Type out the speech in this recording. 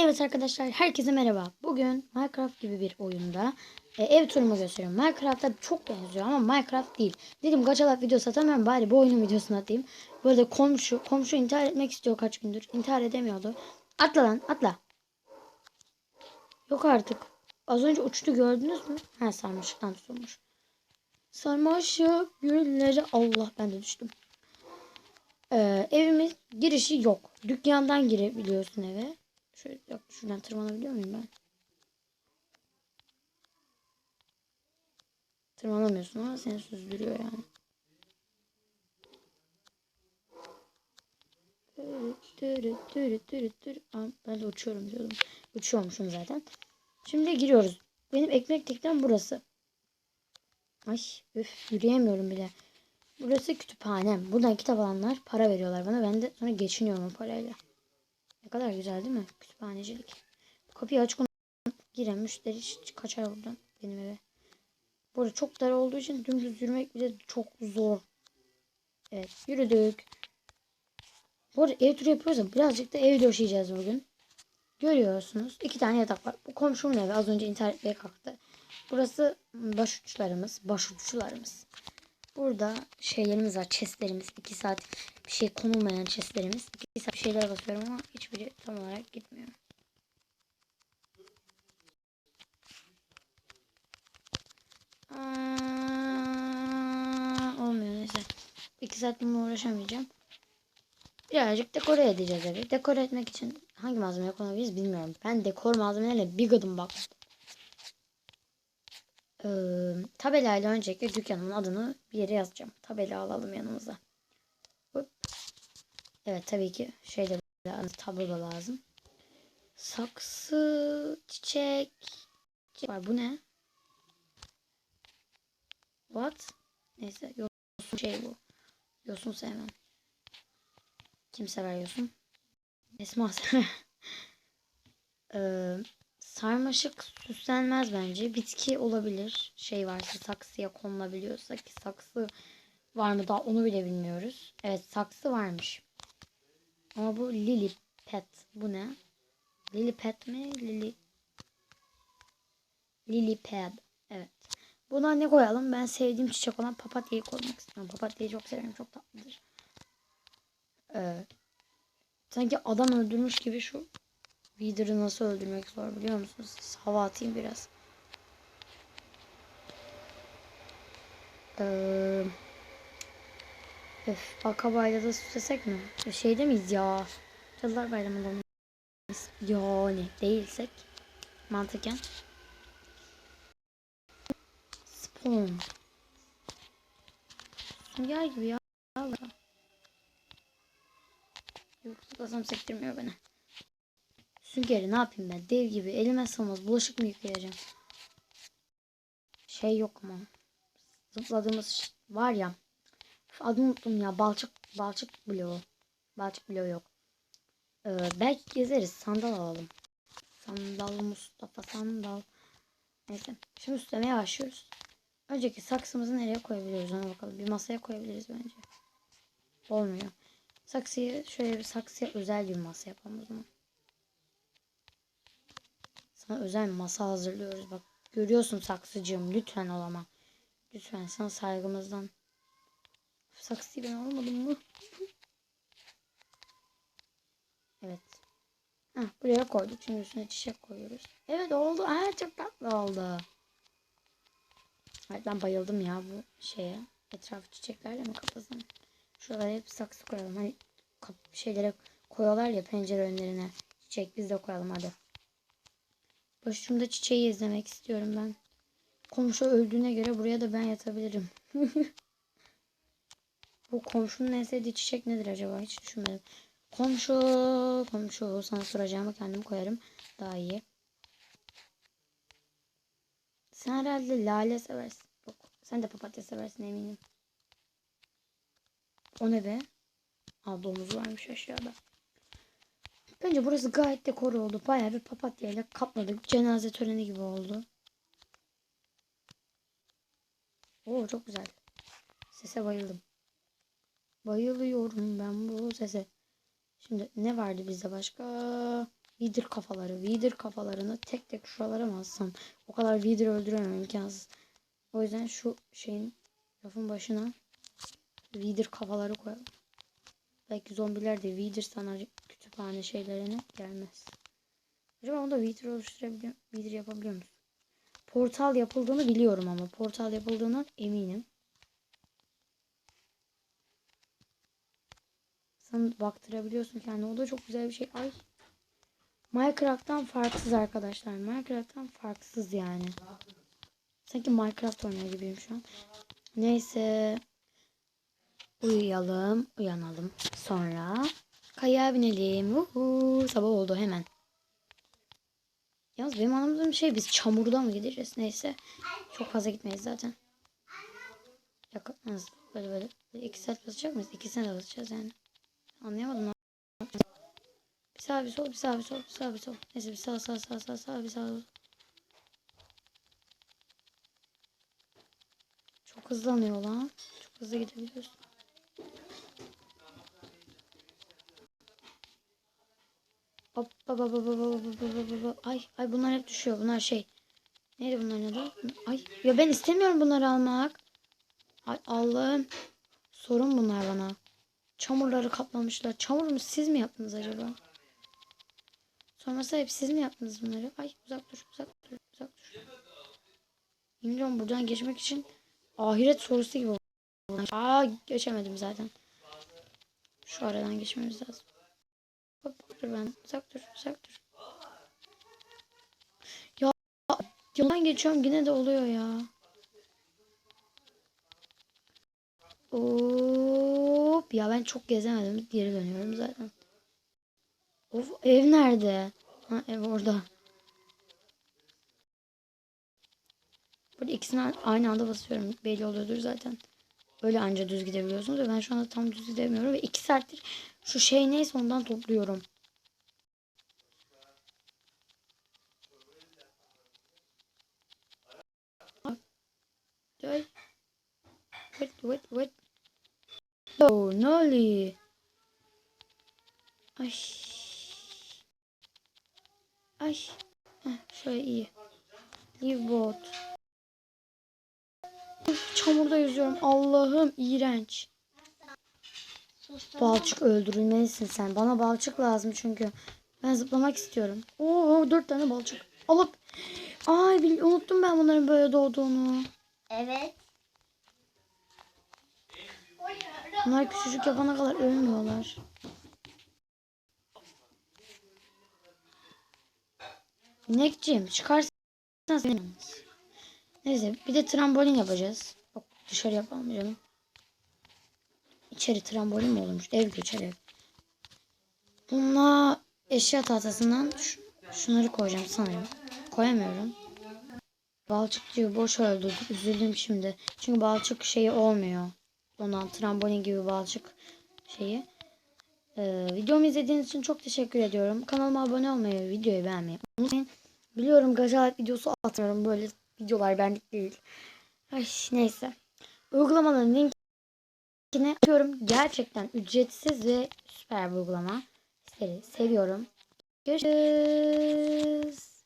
Evet arkadaşlar herkese merhaba. Bugün Minecraft gibi bir oyunda e, ev turumu gösteriyorum. Minecraft'a çok benziyor ama Minecraft değil. Dedim gacalak videosu atamam bari bu oyunun videosunu atayım. Böyle komşu, komşu intihar etmek istiyor kaç gündür. İntihar edemiyordu. Atla lan atla. Yok artık. Az önce uçtu gördünüz mü? Ha sarmaşıktan tutulmuş. Sarmaşık gülleri Allah ben de düştüm. Ee, evimiz girişi yok. Dükkandan girebiliyorsun eve. Şöyle yok şuradan tırmanabiliyor muyum ben? Tırmanamıyorsun ama seni süzdürüyor yani. Türü türü türü türü. Aa, Ben de uçuyorum diyordum. Uçuyormuşum zaten. Şimdi giriyoruz. Benim ekmek teknem burası. Ay üf yürüyemiyorum bile. Burası kütüphanem. Buradan kitap alanlar para veriyorlar bana. Ben de sonra geçiniyorum o parayla. Ne kadar güzel değil mi? Kütüphanecilik. Kapıyı açık giren müşteri kaçar buradan benim eve. Burada çok dar olduğu için dümdüz yürümek bile çok zor. Evet yürüdük. Bu arada ev turu yapıyoruz ama birazcık da ev döşeyeceğiz bugün. Görüyorsunuz. iki tane yatak var. Bu komşumun evi. Az önce internet etmeye kalktı. Burası başuçlarımız. Başuçlarımız. Burada şeylerimiz var. Chestlerimiz. 2 saat bir şey konulmayan chestlerimiz. 2 saat bir şeylere basıyorum ama hiçbiri tam olarak gitmiyor. Aa, olmuyor neyse. 2 saat bununla uğraşamayacağım. Birazcık dekore edeceğiz evi. Dekore etmek için hangi malzeme kullanabiliriz bilmiyorum. Ben dekor malzemelerine bir gıdım baktım. Ee, tabelayla öncelikle dükkanımın adını bir yere yazacağım. Tabela alalım yanımıza. Hop. Evet tabii ki şey de lazım, tablo da lazım. Saksı, çiçek, çiçek var. Bu ne? What? Neyse yosun şey bu. Yosun sevmem. Kim sever yosun? Esma sever. Sarmaşık süslenmez bence. Bitki olabilir. Şey varsa saksıya konulabiliyorsa ki saksı var mı daha onu bile bilmiyoruz. Evet saksı varmış. Ama bu lily pet. Bu ne? Lily pet mi? Lily Lily pad. Evet. Buna ne koyalım? Ben sevdiğim çiçek olan papatyayı koymak istiyorum. Papatyayı çok severim. Çok tatlıdır. Ee, sanki adam öldürmüş gibi şu Wither'ı nasıl öldürmek zor biliyor musunuz? Siz hava atayım biraz. Ee, öf, Akabay'da da süslesek mi? Şeyde miyiz ya? Cadılar Bayramı'nda mıyız? Yani değilsek. Mantıken. Spawn. Sünger gibi ya. Allah. Yok zıplasam sektirmiyor beni. Süngeri ne yapayım ben? Dev gibi elime sığmaz. Bulaşık mı yıkayacağım? Şey yok mu? Zıpladığımız var ya. Adını unuttum ya. Balçık balçık bloğu. Balçık bloğu yok. Ee, belki gezeriz. Sandal alalım. Sandal Mustafa sandal. Neyse. Şimdi süslemeye başlıyoruz. Önceki saksımızı nereye koyabiliriz ona bakalım. Bir masaya koyabiliriz bence. Olmuyor. Saksıyı şöyle bir saksıya özel bir masa yapalım o zaman. Sana özel masa hazırlıyoruz. Bak görüyorsun saksıcığım. Lütfen ol ama. Lütfen sana saygımızdan. Saksıyı ben almadım mı? evet. Heh, buraya koyduk. Şimdi üstüne çiçek koyuyoruz. Evet oldu. Aa, çok tatlı oldu. Evet ben bayıldım ya bu şeye. Etrafı çiçeklerle mi kapasın? Şuralara hep saksı koyalım. Hani şeylere koyuyorlar ya pencere önlerine. Çiçek biz de koyalım hadi. Başımda çiçeği izlemek istiyorum ben. Komşu öldüğüne göre buraya da ben yatabilirim. Bu komşunun en sevdiği çiçek nedir acaba? Hiç düşünmedim. Komşu, komşu sana soracağımı kendim koyarım. Daha iyi. Sen herhalde lale seversin. Yok. Sen de papatya seversin eminim. O ne be? Aa domuz varmış aşağıda. Bence burası gayet dekor oldu. Bayağı bir papatya ile kapladık. Cenaze töreni gibi oldu. Oo çok güzel. Sese bayıldım. Bayılıyorum ben bu sese. Şimdi ne vardı bizde başka? Wither kafaları. Wither kafalarını tek tek şuralara mı alsam? O kadar Wither öldüremem imkansız. O yüzden şu şeyin rafın başına Wither kafaları koyalım. Belki zombiler de Wither sanar kütüphane şeylerine gelmez. Acaba onda Wither oluşturabiliyor, Wither yapabiliyor musun? Portal yapıldığını biliyorum ama portal yapıldığından eminim. Sen baktırabiliyorsun kendine. O da çok güzel bir şey. Ay. Minecraft'tan farksız arkadaşlar. Minecraft'tan farksız yani. Sanki Minecraft oynuyor gibiyim şu an. Neyse. Uyuyalım. Uyanalım. Sonra kayaya binelim. Uhu. Sabah oldu hemen. Yalnız benim anlamadığım şey biz çamurda mı gideceğiz? Neyse. Çok fazla gitmeyiz zaten. Yakın. Nasıl? Böyle böyle. böyle iki saat basacak mıyız? İkisine de basacağız yani. Anlayamadım. Bir sağ bir sol bir sağ bir sol bir sağ bir sol. Neyse bir sağ sağ sağ sağ sağ bir sağ. Çok hızlanıyor lan. Çok hızlı gidebiliyoruz. Baba baba baba baba baba. Ay ay bunlar hep düşüyor. Bunlar şey. Neydi bunların adı? Ay ya ben istemiyorum bunları almak. Ay Allah'ım. Sorun bunlar bana. Çamurları kaplamışlar. Çamur mu siz mi yaptınız acaba? Sorması hep siz mi yaptınız bunları? Ay uzak dur uzak dur uzak dur. Bilmiyorum buradan geçmek için ahiret sorusu gibi oldu. Aa geçemedim zaten. Şu aradan geçmemiz lazım. Dur ben uzak dur uzak dur. Ya yoldan geçiyorum yine de oluyor ya. Hop ya ben çok gezemedim. Geri dönüyorum zaten. Of ev nerede? Ha ev orada. Burada ikisini aynı anda basıyorum. Belli oluyordur zaten. Öyle anca düz gidebiliyorsunuz ben şu anda tam düz gidemiyorum ve iki saattir şu şey neyse ondan topluyorum. Wait, wait, wait. Oh, Nolly. Ay. Ay. Heh, şöyle iyi. Leave boat. Çamurda yüzüyorum. Allah'ım iğrenç. Balçık öldürülmelisin sen. Bana balçık lazım çünkü. Ben zıplamak istiyorum. Oo dört tane balçık. Alıp. Ay bil- unuttum ben bunların böyle doğduğunu. Evet. Bunlar küçücük yapana kadar ölmüyorlar. İnekciğim çıkarsan yalnız. Neyse bir de trambolin yapacağız. Yok dışarı yapalım canım. İçeri trambolin mi olurmuş? Ev göçer ev. Bununla eşya tahtasından şu- şunları koyacağım sanırım. Koyamıyorum. Balçıkçıyı boş öldürdüm. Üzüldüm şimdi. Çünkü balçık şeyi olmuyor. Ondan trambolin gibi balçık şeyi. Ee, videomu izlediğiniz için çok teşekkür ediyorum. Kanalıma abone olmayı videoyu beğenmeyi unutmayın. Biliyorum gacalet videosu atmıyorum. Böyle videolar benlik değil. Ay, neyse. Uygulamanın linkini atıyorum. Gerçekten ücretsiz ve süper bir uygulama. Sizleri seviyorum. Görüşürüz.